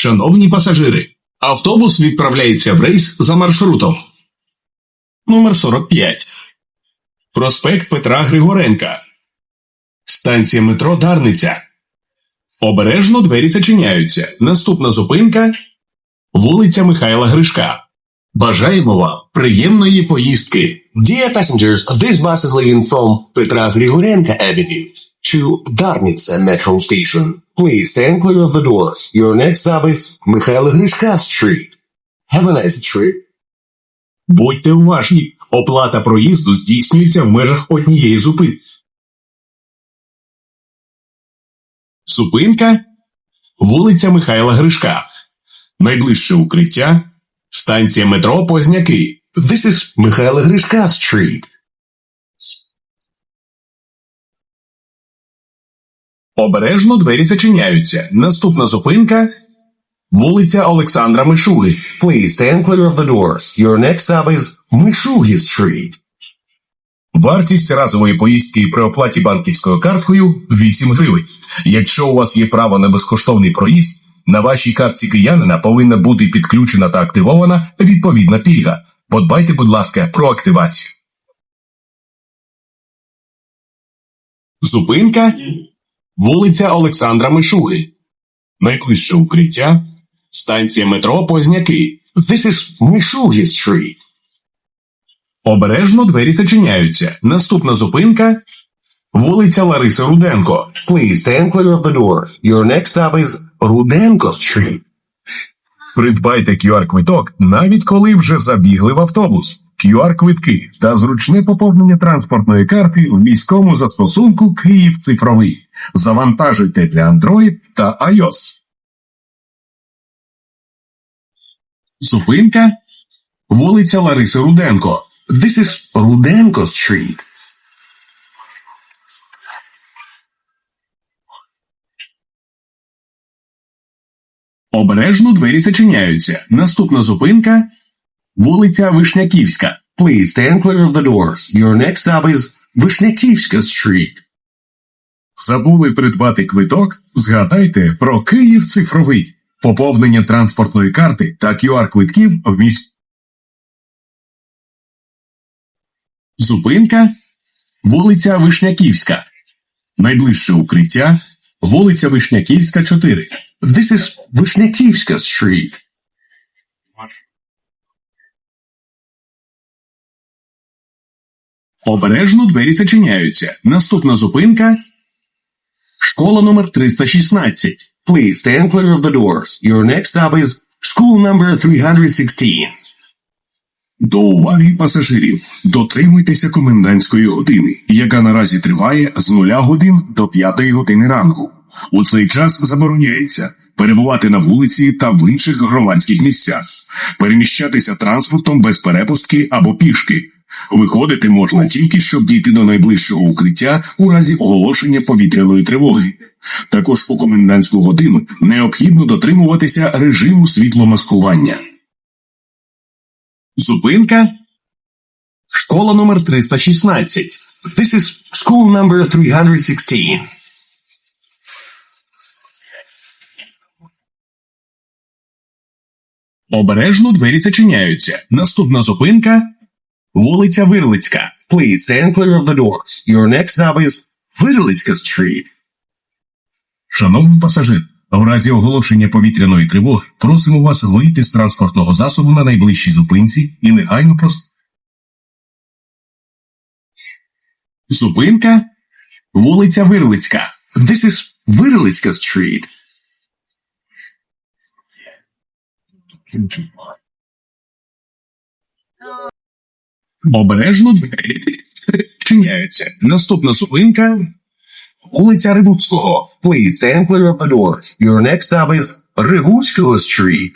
Шановні пасажири, автобус відправляється в рейс за маршрутом. Номер 45. Проспект Петра Григоренка. Станція метро Дарниця. Обережно двері зачиняються. Наступна зупинка вулиця Михайла Гришка. Бажаємо вам приємної поїздки. Dear passengers, this bus is leaving from Petra Grigorenko Avenue to Darnitsa Metro Station. Please stand clear of the doors. Your next stop is Mikhail Grishka Street. Have a nice trip. Будьте уважні, оплата проїзду здійснюється в межах однієї зупинки. Зупинка вулиця Михайла Гришка. Найближче укриття станція метро Позняки. This is Mikhail Grishka Street. Обережно двері зачиняються. Наступна зупинка вулиця Олександра Мишуги. Please stand clear of the doors. Your next stop is Mishugi Street. Вартість разової поїздки при оплаті банківською карткою 8 гривень. Якщо у вас є право на безкоштовний проїзд, на вашій картці киянина повинна бути підключена та активована відповідна пільга. Подбайте, будь ласка, про активацію. Зупинка вулиця Олександра Мишуги. Найближче укриття станція метро Позняки. This is Mishugi Street. Обережно двері зачиняються. Наступна зупинка вулиця Лариси Руденко. Please stand clear of the doors. Your next stop is Rudenko Street. Придбайте QR-квиток, навіть коли вже забігли в автобус. QR-квитки та зручне поповнення транспортної карти в міському застосунку Київ цифровий. Завантажуйте для Android та iOS. Зупинка вулиця Лариси Руденко. This is Rudenko Street. Обережно двері зачиняються. Наступна зупинка вулиця Вишняківська. Please stand clear of the doors. Your next stop is Vishnyakivska Street. Забули придбати квиток? Згадайте про Київ цифровий. Поповнення транспортної карти та QR-квитків в міськ. Зупинка вулиця Вишняківська. Найближче укриття вулиця Вишняківська, 4. This is Vishnyakivska Street. Обережно двері зачиняються. Наступна зупинка школа номер 316. Please stand clear of the doors. Your next stop is school number 316. До уваги пасажирів. Дотримуйтеся комендантської години, яка наразі триває з 0 годин до 5 години ранку. У цей час забороняється перебувати на вулиці та в інших громадських місцях, переміщатися транспортом без перепустки або пішки. Виходити можна тільки щоб дійти до найближчого укриття у разі оголошення повітряної тривоги. Також у комендантську годину необхідно дотримуватися режиму світломаскування. Зупинка. Школа номер 316. This is school number 316. Обережно двері зачиняються. Наступна зупинка вулиця Вирлицька. Please stand clear of the doors. Your next stop is Vitalitska Street. Шановні пасажири, в разі оголошення повітряної тривоги просимо вас вийти з транспортного засобу на найближчій зупинці і негайно прос... Зупинка вулиця Вирлицька. This is Vitalitska Street. Обережно двері зачиняються. Наступна зупинка вулиця Рибуцького. Please stand clear of the doors. Your next stop is Rivutskого Street.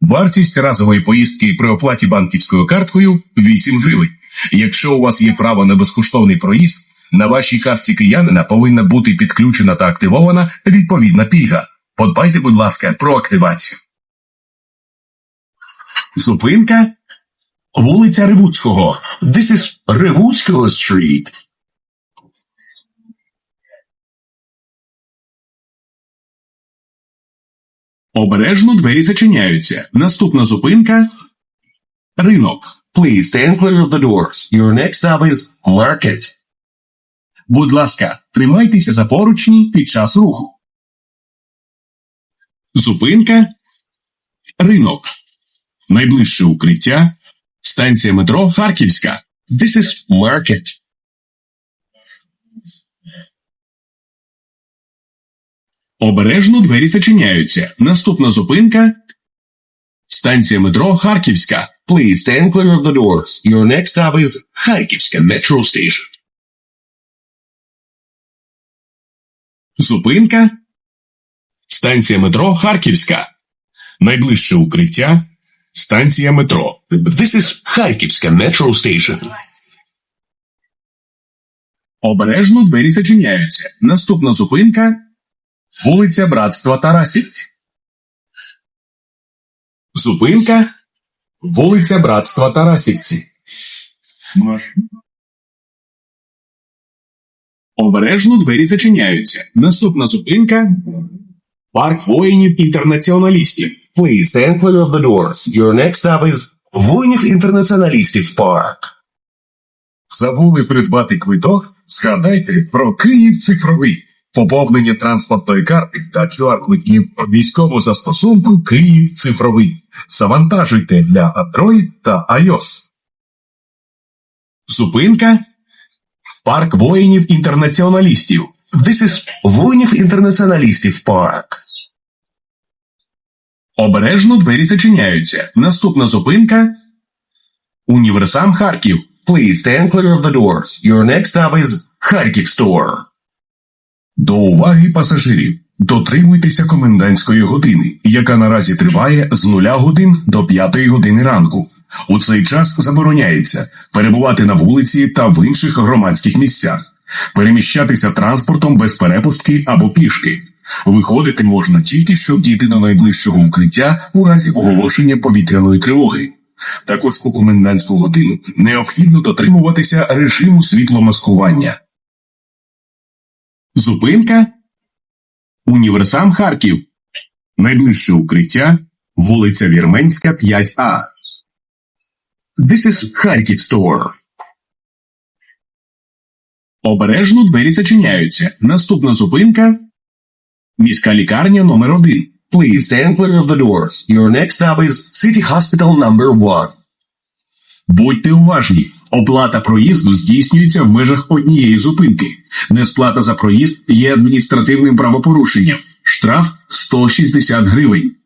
Вартість разової поїздки при оплаті банківською карткою 8 гривень. Якщо у вас є право на безкоштовний проїзд, на вашій картці киянина повинна бути підключена та активована відповідна пільга. Подбайте, будь ласка, про активацію. Зупинка вулиця Рибуцького. This is Rivutskого Street. Обережно двері зачиняються. Наступна зупинка ринок. Please stand clear of the doors. Your next stop is market. Будь ласка, тримайтеся за поручні під час руху. Зупинка ринок. Найближче укриття станція метро Харківська. This is market. Обережно двері зачиняються. Наступна зупинка станція метро Харківська. Please stand clear of the doors. Your next stop is Харківська Metro Station. Зупинка станція метро Харківська. Найближче укриття станція метро. This is Харківська Metro Station. Обережно двері зачиняються. Наступна зупинка вулиця Братства Тарасівці. Зупинка вулиця Братства Тарасівці. Обережно двері зачиняються. Наступна зупинка парк воїнів-інтернаціоналістів. Please stand clear of the doors. Your next stop is Воїнів-інтернаціоналістів парк. Забули придбати квиток? Згадайте про Київ цифровий. Поповнення транспортної карти та QR-квитків військового застосунку Київ цифровий. Завантажуйте для Android та iOS. Зупинка Парк воїнів-інтернаціоналістів. This is Воїнів-інтернаціоналістів парк. Обережно двері зачиняються. Наступна зупинка Універсам Харків. Please stand clear of the doors. Your next stop is Харків Store. До уваги пасажирів. Дотримуйтеся комендантської години, яка наразі триває з 0 годин до 5 години ранку. У цей час забороняється перебувати на вулиці та в інших громадських місцях, переміщатися транспортом без перепустки або пішки. Виходити можна тільки щоб дійти до найближчого укриття у разі оголошення повітряної тривоги. Також у комендантську годину необхідно дотримуватися режиму світломаскування. Зупинка Універсам Харків. Найближче укриття вулиця Вірменська, 5А. This is Харків Store. Обережно двері зачиняються. Наступна зупинка міська лікарня номер 1 Please stand clear of the doors. Your next stop is City Hospital number 1. Будьте уважні. Оплата проїзду здійснюється в межах однієї зупинки. Несплата за проїзд є адміністративним правопорушенням. Штраф 160 гривень.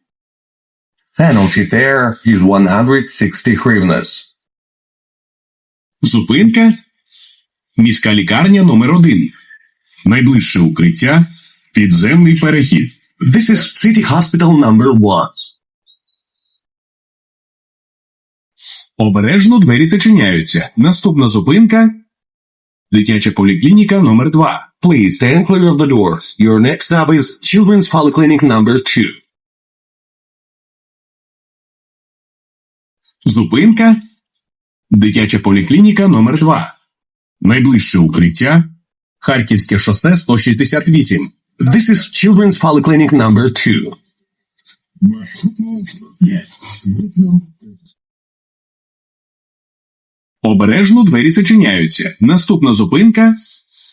Penalty fare is 160 hryvnias. Зупинка міська лікарня номер 1 Найближче укриття підземний перехід. This is City Hospital number 1. Обережно двері зачиняються. Наступна зупинка дитяча поліклініка номер 2 Please stand clear of the doors. Your next stop is Children's Polyclinic number 2. Зупинка дитяча поліклініка номер 2 Найближче укриття Харківське шосе 168. This is Children's Polyclinic number two. Обережно двері зачиняються. Наступна зупинка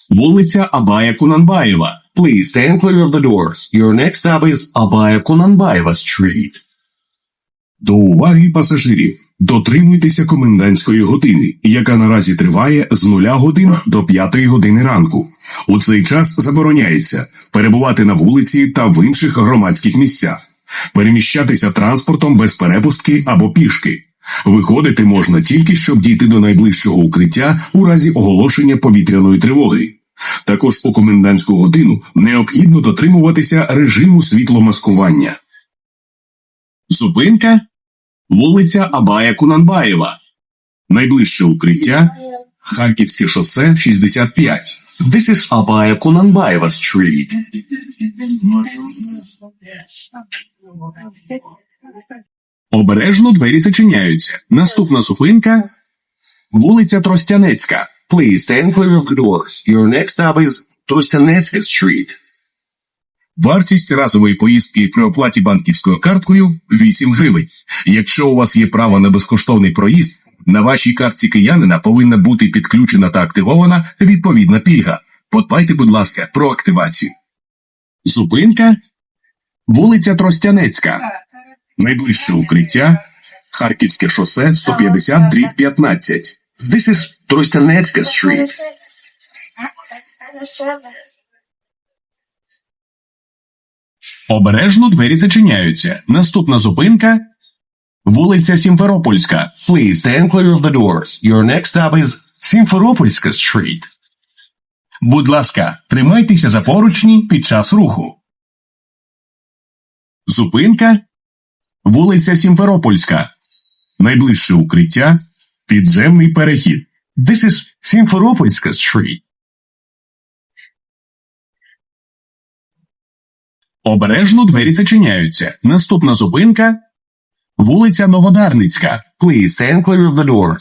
вулиця Абая Кунанбаєва. Please stand clear of the doors. Your next stop is Abaya Kunanbaeva Street. До уваги пасажирів. Дотримуйтеся комендантської години, яка наразі триває з 0 годин до 5 години ранку. У цей час забороняється перебувати на вулиці та в інших громадських місцях, переміщатися транспортом без перепустки або пішки. Виходити можна тільки щоб дійти до найближчого укриття у разі оголошення повітряної тривоги. Також у комендантську годину необхідно дотримуватися режиму світломаскування. Зупинка вулиця Абая Кунанбаєва. Найближче укриття Харківське шосе 65. This is Abaya Kunanbaeva Street. Обережно двері зачиняються. Наступна зупинка вулиця Тростянецька. Please stand clear of the doors. Your next stop is Trostanetska Street. Вартість разової поїздки при оплаті банківською карткою 8 гривень. Якщо у вас є право на безкоштовний проїзд, на вашій картці киянина повинна бути підключена та активована відповідна пільга. Подбайте, будь ласка, про активацію. Зупинка вулиця Тростянецька. Найближче укриття Харківське шосе 150 дріб 15. This is Trostanetska Street. Обережно двері зачиняються. Наступна зупинка вулиця Сімферопольська. Please stand clear of the doors. Your next stop is Simferopolska Street. Будь ласка, тримайтеся за поручні під час руху. Зупинка вулиця Сімферопольська. Найближче укриття підземний перехід. This is Simferopolska Street. Обережно двері зачиняються. Наступна зупинка вулиця Новодарницька. Please clear the doors.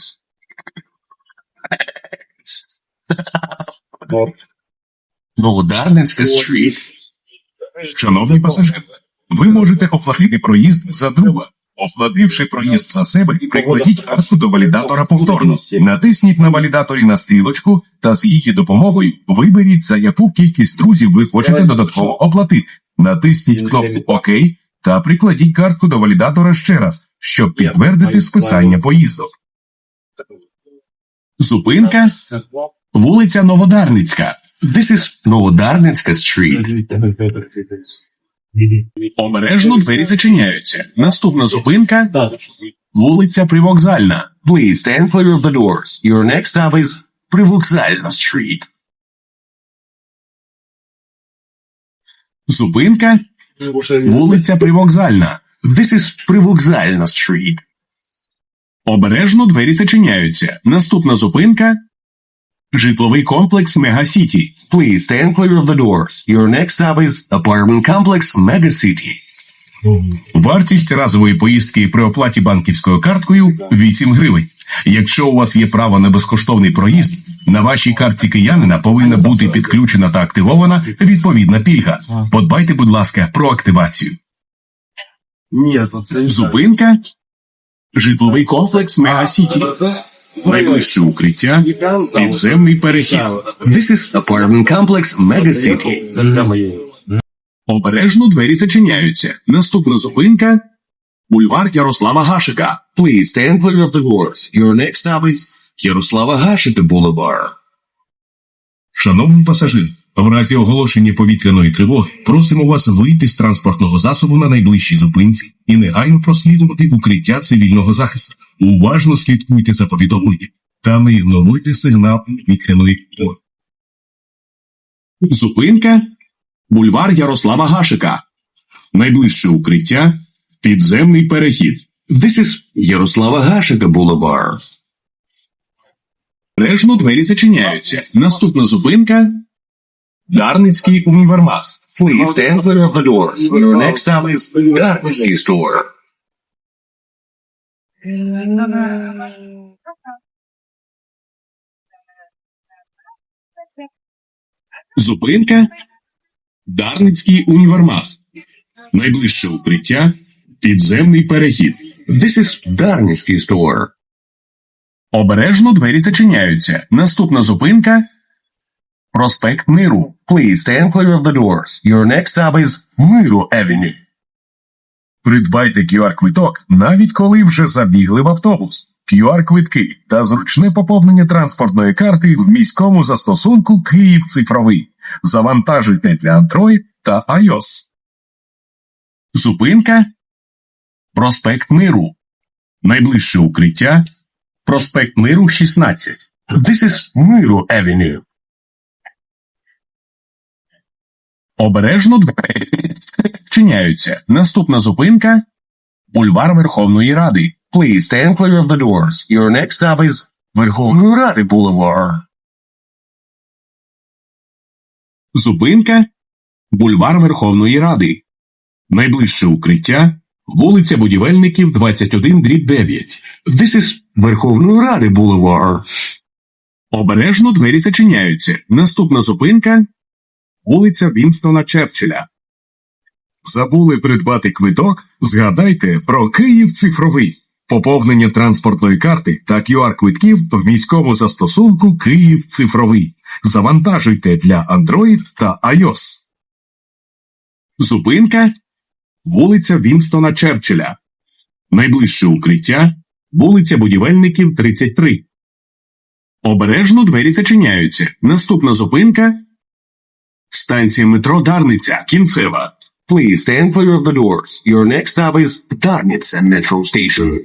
Новодарницька Street. Шановний пасажир, ви можете оплатити проїзд за друга. Оплативши проїзд за себе, прикладіть картку до валідатора повторно. Натисніть на валідаторі на стрілочку та з її допомогою виберіть, за яку кількість друзів ви хочете додатково оплатити. Натисніть кнопку ОК та прикладіть картку до валідатора ще раз, щоб підтвердити списання поїздок. Зупинка вулиця Новодарницька. This is Новодарницька Street. Обережно двері зачиняються. Наступна зупинка вулиця Привокзальна. Please stand clear of the doors. Your next stop is Привокзальна Street. Зупинка вулиця Привокзальна. This is Привокзальна Street. Обережно двері зачиняються. Наступна зупинка житловий комплекс Мегасіті. Please stand clear of the doors. Your next stop is Apartment Complex Mega City. Вартість разової поїздки при оплаті банківською карткою 8 гривень. Якщо у вас є право на безкоштовний проїзд, на вашій картці киянина повинна бути підключена та активована відповідна пільга. Подбайте, будь ласка, про активацію. Ні, Зупинка житловий комплекс Мегасіті. Найближче укриття підземний перехід. This is Apartment Complex Mega City. Обережно двері зачиняються. Наступна зупинка бульвар Ярослава Гашика. Please stand clear of the doors. Your next stop is Ярослава Гашика Boulevard. Шановний пасажир, в разі оголошення повітряної тривоги просимо вас вийти з транспортного засобу на найближчій зупинці і негайно прослідувати укриття цивільного захисту. Уважно слідкуйте за повідомленням та не ігноруйте сигнал повітряної тривоги. Зупинка бульвар Ярослава Гашика. Найближче укриття підземний перехід. This is Ярослава Гашика Boulevard. Обережно двері зачиняються. Наступна зупинка Дарницький універмаг. Please stand clear of the doors. Your next stop is Darknessy Store. Зупинка Дарницький універмаг. Найближче укриття підземний перехід. This is Darknessy Store. Обережно двері зачиняються. Наступна зупинка Проспект Миру. Please stand clear of the doors. Your next stop is Миру Avenue. Придбайте QR-квиток, навіть коли вже забігли в автобус. QR-квитки та зручне поповнення транспортної карти в міському застосунку Київ цифровий. Завантажуйте для Android та iOS. Зупинка Проспект Миру. Найближче укриття Проспект Миру 16. This is Миру Avenue. Обережно двері зачиняються. Наступна зупинка Бульвар Верховної Ради. Please stand clear of the doors. Your next stop is Верховної Ради Boulevard. Зупинка Бульвар Верховної Ради. Найближче укриття вулиця Будівельників 21 дріб 9. This is Верховної Ради Boulevard. Обережно двері зачиняються. Наступна зупинка вулиця Вінстона Черчилля. Забули придбати квиток? Згадайте про Київ цифровий. Поповнення транспортної карти та QR-квитків в міському застосунку Київ цифровий. Завантажуйте для Android та iOS. Зупинка вулиця Вінстона Черчилля. Найближче укриття вулиця Будівельників 33. Обережно двері зачиняються. Наступна зупинка станція метро Дарниця. Кінцева. Please stand clear of the doors. Your next stop is Darnitsa Metro Station.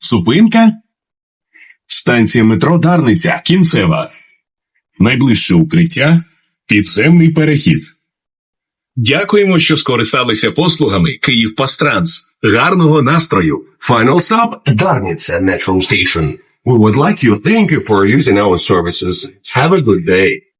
Зупинка станція метро Дарниця. Кінцева. Найближче укриття підземний перехід. Дякуємо, що скористалися послугами Київ Пастранс. Гарного настрою! Final stop, Darnitsa Metro Station. We would like to thank you for using our services. Have a good day.